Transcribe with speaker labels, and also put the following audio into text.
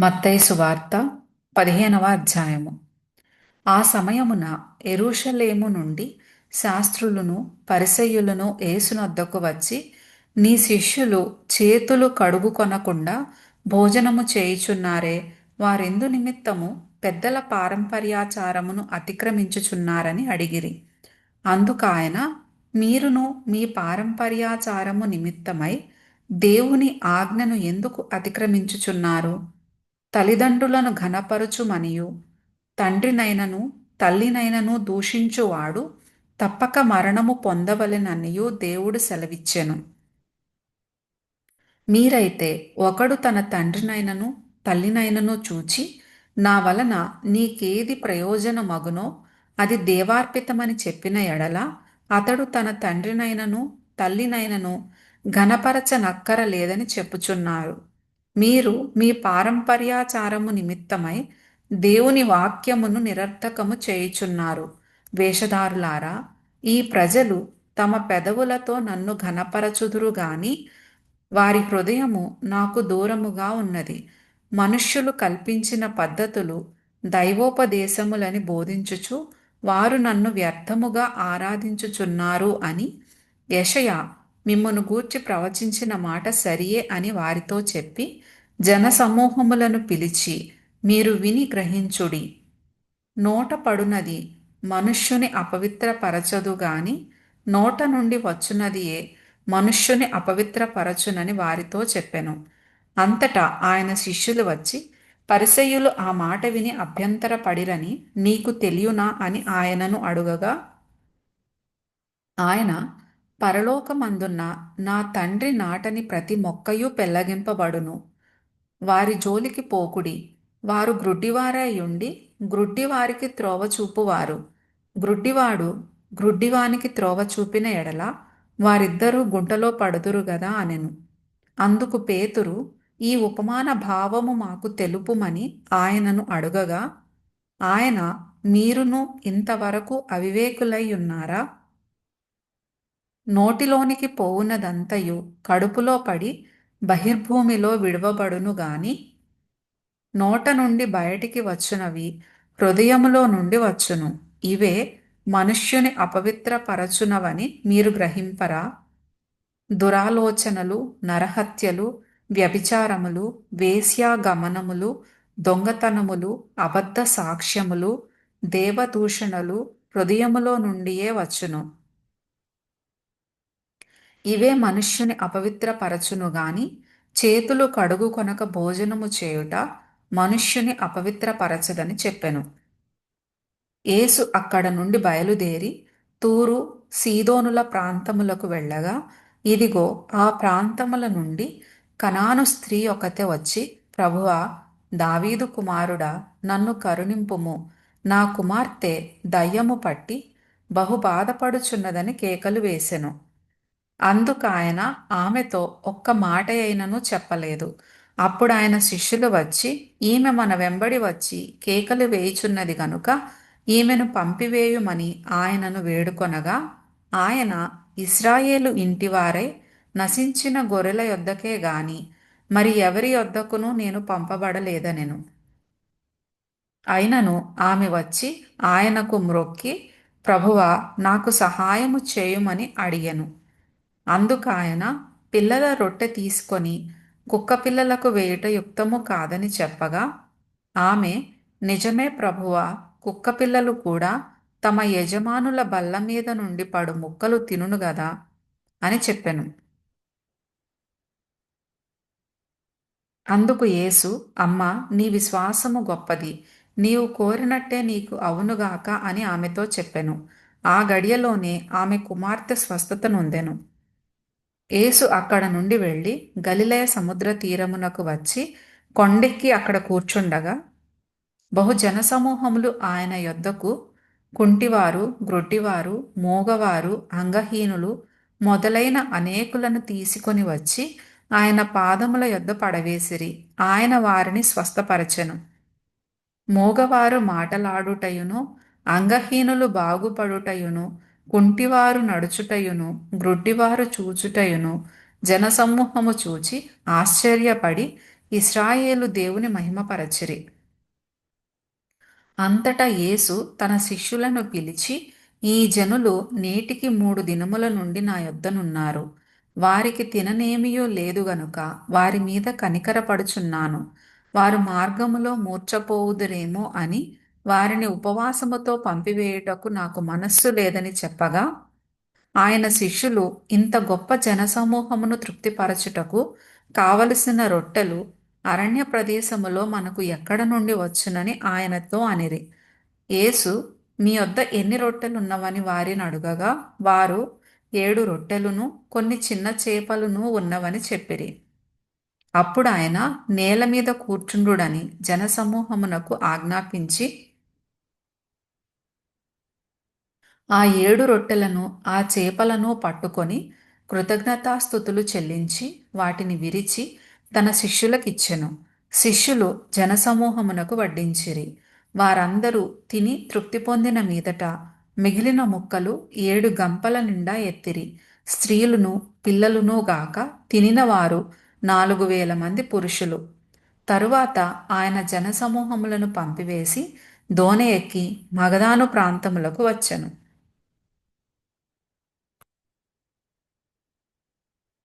Speaker 1: మత్తైసు సువార్త పదిహేనవ అధ్యాయము. ఆ సమయమున ఎరుషలేము నుండి శాస్త్రులను పరిసయ్యులను ఏసునొద్దకు వచ్చి నీ శిష్యులు చేతులు కడుగుకొనకుండా భోజనము చేయుచున్నారే వారెందు నిమిత్తము పెద్దల పారంపర్యాచారమును అతిక్రమించుచున్నారని అడిగిరి. అందుకాయన మీరును మీ పారంపర్యాచారము నిమిత్తమై దేవుని ఆజ్ఞను ఎందుకు అతిక్రమించుచున్నారు? తల్లిదండ్రులను ఘనపరుచుమనియు. తండ్రినైనను తల్లినైనను దూషించువాడు తప్పక మరణము పొందవలెననియు దేవుడు సెలవిచ్చెను. మీరైతే ఒకడు తన తండ్రినైనను తల్లినైనను చూచి నా వలన నీకేది ప్రయోజనమగునో అది దేవార్పితమని చెప్పిన ఎడల అతడు తన తండ్రినైనను తల్లినైనను ఘనపరచనక్కర లేదని చెప్పుచున్నారు. మీరు మీ పారంపర్యాచారము నిమిత్తమై దేవుని వాక్యమును నిరర్థకము చేయుచున్నారు. వేషధారులారా ఈ ప్రజలు తమ పెదవులతో నన్ను ఘనపరచుదురు గాని వారి హృదయము నాకు దూరముగా ఉన్నది. మనుష్యులు కల్పించిన పద్ధతులు దైవోపదేశములని బోధించుచు వారు నన్ను వ్యర్థముగా ఆరాధించుచున్నారు అని యషయా మిమ్మను గూర్చి ప్రవచించిన మాట సరియే అని వారితో చెప్పి జనసమూహములను పిలిచి మీరు విని గ్రహించుడి. నోట పడునది మనుష్యుని అపవిత్రపరచదు గాని నోట నుండి వచ్చునదియే మనుష్యుని అపవిత్రపరచునని వారితో చెప్పెను. అంతటా ఆయన శిష్యులు వచ్చి పరిసయ్యులు ఆ మాట విని అభ్యంతరపడిరని నీకు తెలియనా అని ఆయనను అడుగగా ఆయన పరలోకమందున్న నా తండ్రి నాటని ప్రతి మొక్కయు పెల్లగింపబడును. వారి జోలికి పోకుడి. వారు గ్రుడ్డివారయుండి గ్రుడ్డివారికి త్రోవ చూపువారు. గ్రుడ్డివాడు గ్రుడ్డివానికి త్రోవ చూపిన ఎడల వారిద్దరూ గుంటలో పడుదురు గదా అనెను. అందుకు పేతురు ఈ ఉపమాన భావము మాకు తెలుపుమని ఆయనను అడుగగా ఆయన మీరును ఇంతవరకు అవివేకులై ఉన్నారా? నోటిలోనికి పోవునదంతయు కడుపులో పడి బహిర్భూమిలో విడవబడును గాని నోట నుండి బయటికి వచ్చునవి హృదయములో నుండి వచ్చును. ఇవే మనుష్యుని అపవిత్రపరచునవని మీరు గ్రహింపరా? దురాలోచనలు నరహత్యలు వ్యభిచారములు వేశ్యాగమనములు దొంగతనములు అబద్ధ సాక్ష్యములు దేవదూషణలు హృదయములో నుండియే వచ్చును. ఇవే మనుష్యుని అపవిత్రపరచును గాని చేతులు కడుగు కొనక భోజనము చేయుట మనుష్యుని అపవిత్రపరచదని చెప్పెను. ఏసు అక్కడ నుండి బయలుదేరి తూరు సీదోనుల ప్రాంతములకు వెళ్ళగా ఇదిగో ఆ ప్రాంతముల నుండి కనాను స్త్రీ ఒకతే వచ్చి ప్రభువా దావీదు కుమారుడా నన్ను కరుణింపుము. నా కుమార్తె దయ్యము పట్టి బహు బాధపడుచున్నదని కేకలు వేసెను. అందుకాయన ఆమెతో ఒక్క మాట అయినను చెప్పలేదు. అప్పుడు ఆయన శిష్యులు వచ్చి ఈమె మన వెంబడి వచ్చి కేకలు వేయుచున్నది గనుక ఈమెను పంపివేయుమని ఆయనను వేడుకొనగా ఆయన ఇస్రాయేలు ఇంటివారై నశించిన గొర్రెల యొద్దకే గాని మరి ఎవరి యొద్దకును నేను పంపబడలేదనెను. అయినను ఆమె వచ్చి ఆయనకు మ్రొక్కి ప్రభువా నాకు సహాయము చేయుమని అడిగెను. అందుకాయన పిల్లల రొట్టె తీసుకొని కుక్క పిల్లలకు వేయుట యుక్తము కాదని చెప్పగా ఆమె నిజమే ప్రభువ కుక్క పిల్లలు కూడా తమ యజమానుల బల్ల మీద నుండి పడు ముక్కలు తినును గదా అని చెప్పెను. అందుకు యేసు అమ్మ నీ విశ్వాసము గొప్పది. నీవు కోరినట్టే నీకు అవునుగాక అని ఆమెతో చెప్పెను. ఆ గడియలోనే ఆమె కుమార్తె స్వస్థత నొందెను. యేసు అక్కడ నుండి వెళ్ళి గలిలయ సముద్ర తీరమునకు వచ్చి కొండెక్కి అక్కడ కూర్చుండగా బహుజన సమూహములు ఆయన యొద్దకు కుంటివారు గ్రొడ్డివారు మూగవారు అంగహీనులు మొదలైన అనేకులను తీసుకొని వచ్చి ఆయన పాదముల యొద్ద పడవేసిరి. ఆయన వారిని స్వస్థపరచెను. మూగవారు మాటలాడుటయును అంగహీనులు బాగుపడుటయును కుంటివారు నడుచుటయును గ్రుడ్డివారు చూచుటయును జనసమూహము చూచి ఆశ్చర్యపడి ఇస్రాయేలు దేవుని మహిమపరచిరి. అంతటా యేసు తన శిష్యులను పిలిచి ఈ జనులు నేటికి మూడు దినముల నుండి నా యొద్దనున్నారు. వారికి తిననేమియో లేదు గనుక వారి మీద కనికరపడుచున్నాను. వారు మార్గములో మూర్చపోవుదురేమో అని వారిని ఉపవాసముతో పంపివేయుటకు నాకు మనస్సు లేదని చెప్పగా ఆయన శిష్యులు ఇంత గొప్ప జనసమూహమును తృప్తిపరచుటకు కావలసిన రొట్టెలు అరణ్య ప్రదేశములో మనకు ఎక్కడ నుండి వచ్చునని ఆయనతో అనిరి. యేసు మీ వద్ద ఎన్ని రొట్టెలున్నవని వారిని అడుగగా వారు ఏడు రొట్టెలును కొన్ని చిన్న చేపలును ఉన్నవని చెప్పిరి. అప్పుడు ఆయన నేల మీద కూర్చుండుడని జనసమూహమునకు ఆజ్ఞాపించి ఆ ఏడు రొట్టెలను ఆ చేపలను పట్టుకొని కృతజ్ఞతాస్థుతులు చెల్లించి వాటిని విరిచి తన శిష్యులకిచ్చెను. శిష్యులు జనసమూహమునకు వడ్డించిరి. వారందరూ తిని తృప్తి పొందిన మీదట మిగిలిన ముక్కలు ఏడు గంపల నిండా ఎత్తిరి. స్త్రీలును పిల్లలును గాక తినినవారు నాలుగు వేల మంది పురుషులు. తరువాత ఆయన జనసమూహములను పంపివేసి దోనె ఎక్కి మగధాను ప్రాంతములకు వచ్చెను.